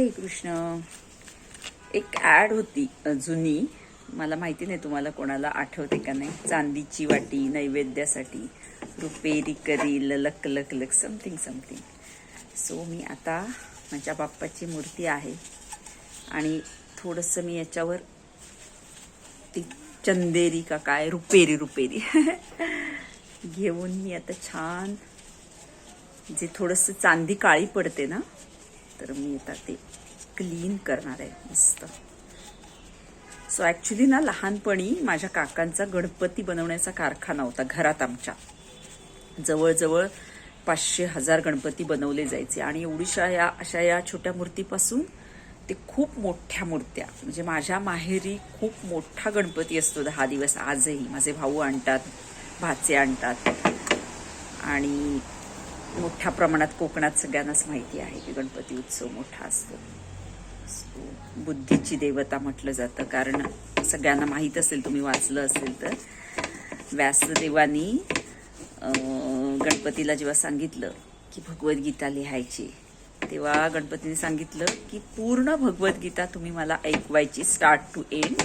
हरे कृष्ण. एक ॲड होती जुनी. मला माहिती नाही तुम्हाला कोणाला आठवते का नाही. चांदीची वाटी नैवेद्यासाठी. रुपेरी करी ललक लक लक समथिंग समथिंग सो मी आता माझ्या बाप्पाची मूर्ती आहे. आणि थोडंसं मी याच्यावर ती चंदेरी का काय रुपेरी रुपेरी. घेऊन मी आता छान जे थोडंसं चांदी काळी पडते ना तर मी आता ते क्लीन करणार आहे मस्त. सो ॲक्च्युली ना लहानपणी माझ्या काकांचा गणपती बनवण्याचा कारखाना होता घरात आमच्या. जवळजवळ पाचशे हजार गणपती बनवले जायचे आणि एवढीशा या अशा या छोट्या मूर्तीपासून ते खूप मोठ्या मूर्त्या. म्हणजे माझ्या माहेरी खूप मोठा गणपती असतो दहा दिवस. आजही माझे भाऊ आणतात भाचे आणतात. आणि मोठ्या प्रमाणात कोकणात सगळ्यांनाच माहिती आहे की गणपती उत्सव मोठा असतो. बुद्धीची देवता म्हटलं जातं कारण सगळ्यांना माहीत असेल तुम्ही वाचलं असेल तर. व्यासदेवानी गणपतीला जेव्हा सांगितलं की भगवद्गीता लिहायची तेव्हा गणपतीने सांगितलं की पूर्ण भगवद्गीता तुम्ही मला ऐकवायची स्टार्ट टू एंड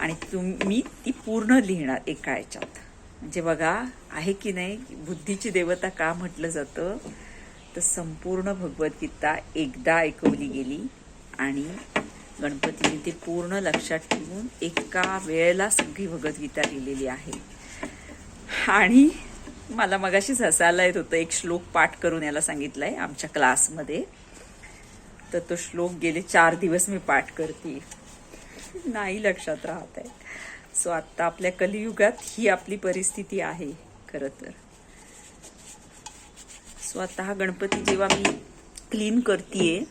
आणि तुम्ही ती पूर्ण लिहिणार एका याच्यात. म्हणजे बघा आहे की नाही बुद्धीची देवता का म्हटलं जातं? तर संपूर्ण भगवद्गीता एकदा ऐकवली गेली आणि गणपतीने ते पूर्ण लक्षात ठेवून एका वेळेला सगळी भगवद्गीता लिहिलेली आहे. आणि मला मगाशीच हसायला येत होतं एक श्लोक पाठ करून याला सांगितलंय आमच्या क्लासमध्ये. तर तो श्लोक गेले चार दिवस मी पाठ करते. नाही लक्षात राहत आहे सो आता आपल्या कलियुगात ही आपली परिस्थिती आहे खरं तर. सो आता हा गणपती जेव्हा मी क्लीन करतीये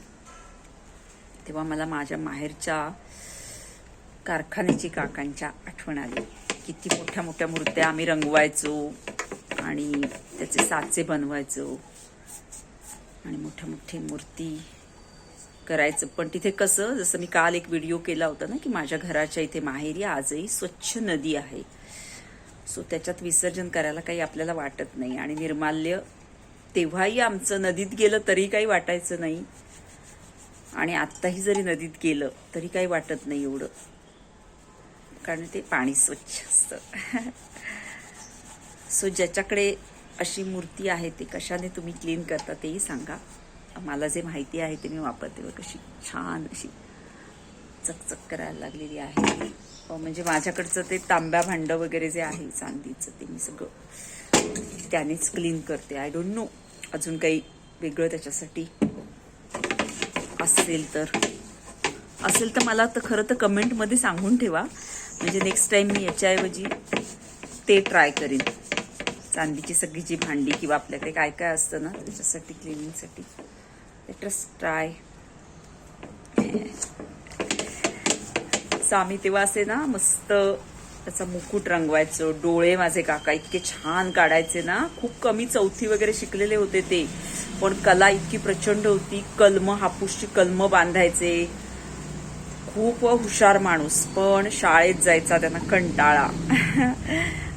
तेव्हा मला माझ्या माहेरच्या कारखान्याची काकांच्या आठवण आली. किती मोठ्या मोठ्या मूर्त्या आम्ही रंगवायचो आणि त्याचे साचे बनवायचो. आणि मोठ्या मोठी मूर्ती करायचं. पण तिथे कसं जसं मी काल एक व्हिडिओ केला होता ना की माझ्या घराच्या इथे माहेरी आजही स्वच्छ नदी आहे. सो त्याच्यात विसर्जन करायला काही आपल्याला वाटत नाही. आणि निर्माल्य तेव्हाही आमचं नदीत गेलं तरी काही वाटायचं नाही. आणि आत्ताही जरी नदीत गेलं तरी काही वाटत नाही एवढं. कारण ते पाणी स्वच्छ असतं. सो ज्याच्याकडे अशी मूर्ती आहे ते कशाने तुम्ही क्लीन करता तेही सांगा. मला जे माहिती आहे ते मी वापरते बघ कशी छान अशी चकचक करायला लागलेली आहे. हो, म्हणजे माझ्याकडचं ते तांब्या भांडं वगैरे जे आहे चांदीचं ते मी सगळं त्यानेच क्लीन करते. आय डोंट नो अजून काही वेगळं त्याच्यासाठी असेल तर. असेल तर मला तर खरं तर कमेंटमध्ये सांगून ठेवा. म्हणजे नेक्स्ट टाईम मी याच्याऐवजी ते ट्राय करीन. चांदीची सगळी जी भांडी किंवा आपल्याकडे काय काय असतं ना त्याच्यासाठी क्लिनिंगसाठी लेटस ट्राय स्वामी तेव्हा असे ना मस्त त्याचा मुकुट रंगवायचो. डोळे माझे काका इतके छान काढायचे ना. खूप कमी चौथी वगैरे शिकलेले होते ते. पण कला इतकी प्रचंड होती. कलम हापूसची कलम बांधायचे. खूप हुशार माणूस पण शाळेत जायचा त्यांना कंटाळा.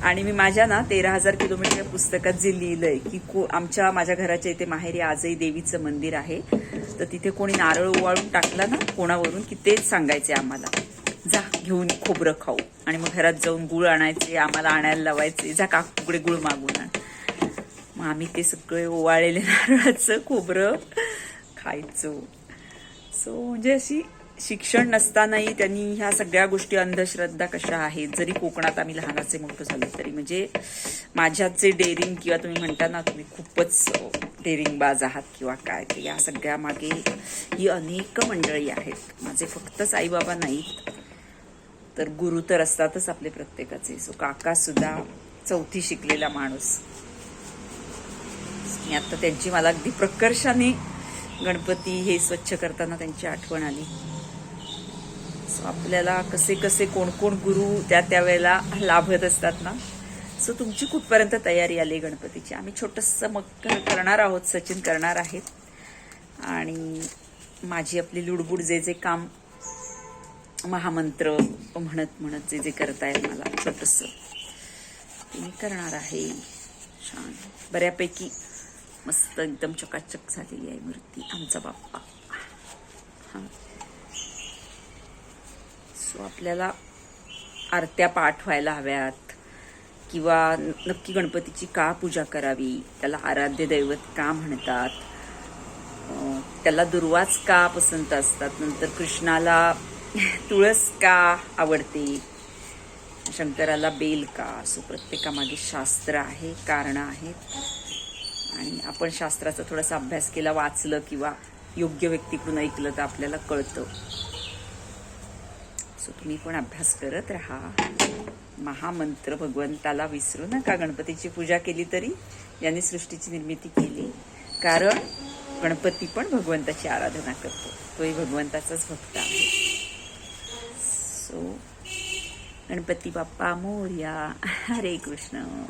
आणि मी माझ्या ना तेरा हजार किलोमीटर पुस्तकात जे लिहिलंय की को आमच्या माझ्या घराच्या इथे माहेरी आजही देवीचं मंदिर आहे. तर तिथे कोणी नारळ ओवाळून टाकला ना कोणावरून की तेच सांगायचे आम्हाला. जा घेऊन खोबरं खाऊ. आणि मग घरात जाऊन गुळ आणायचे आम्हाला आणायला लावायचे. जा काकुकडे गुळ मागून आण. मग आम्ही ते सगळे ओवाळलेले नारळाचं खोबरं खायचो. सो म्हणजे अशी शिक्षण नसतानाही त्यांनी ह्या सगळ्या गोष्टी अंधश्रद्धा कशा आहेत? जरी कोकणात आम्ही लहानाचे मोठं झालो तरी म्हणजे माझ्यात जे डेअरिंग किंवा तुम्ही म्हणता ना तुम्ही खूपच डेअरिंग बाज आहात किंवा काय ते या सगळ्या मागे ही अनेक मंडळी आहेत. माझे फक्तच आईबाबा नाहीत. तर गुरु तर असतातच आपले प्रत्येकाचे. सो काकासुद्धा चौथी शिकलेला माणूस. आणि आता त्यांची मला अगदी प्रकर्षाने गणपती हे स्वच्छ करताना त्यांची आठवण आली. आपल्याला कसे कसे कोण कोण गुरु त्या त्यावेळेला लाभत असतात ना? सो तुमची कुठपर्यंत तयारी आली गणपतीची? आम्ही छोटंसं मग करणार आहोत सचिन करणार आहेत. आणि माझी आपली लुडबुड जे जे काम महामंत्र म्हणत म्हणत जे जे करता येईल मला छोटंसं. ते मी करणार आहे. छान. बऱ्यापैकी मस्त एकदम चकाचक झालेली आहे मूर्ती. आमचा बाप्पा. हां. सो आपल्याला आरत्या पाठ व्हायला हव्यात. किंवा नक्की गणपतीची का पूजा करावी? त्याला आराध्य दैवत का म्हणतात? त्याला दुर्वाच का पसंत असतात? नंतर कृष्णाला तुळस का आवडते? शंकराला बेल का? असं प्रत्येकामागे शास्त्र आहे कारणं आहेत आणि आपण शास्त्राचा थोडासा अभ्यास केला वाचलं किंवा योग्य व्यक्तीकडून ऐकलं तर आपल्याला कळतं. सो तुम्ही पण अभ्यास करत राहा. महामंत्र भगवंताला विसरू नका. गणपतीची पूजा केली तरी ज्यांनी सृष्टीची निर्मिती केली. कारण गणपती पण भगवंताची आराधना करतो. तोही भगवंताचाच भक्त आहे. सो गणपती बाप्पा मोर्या. हरे कृष्ण.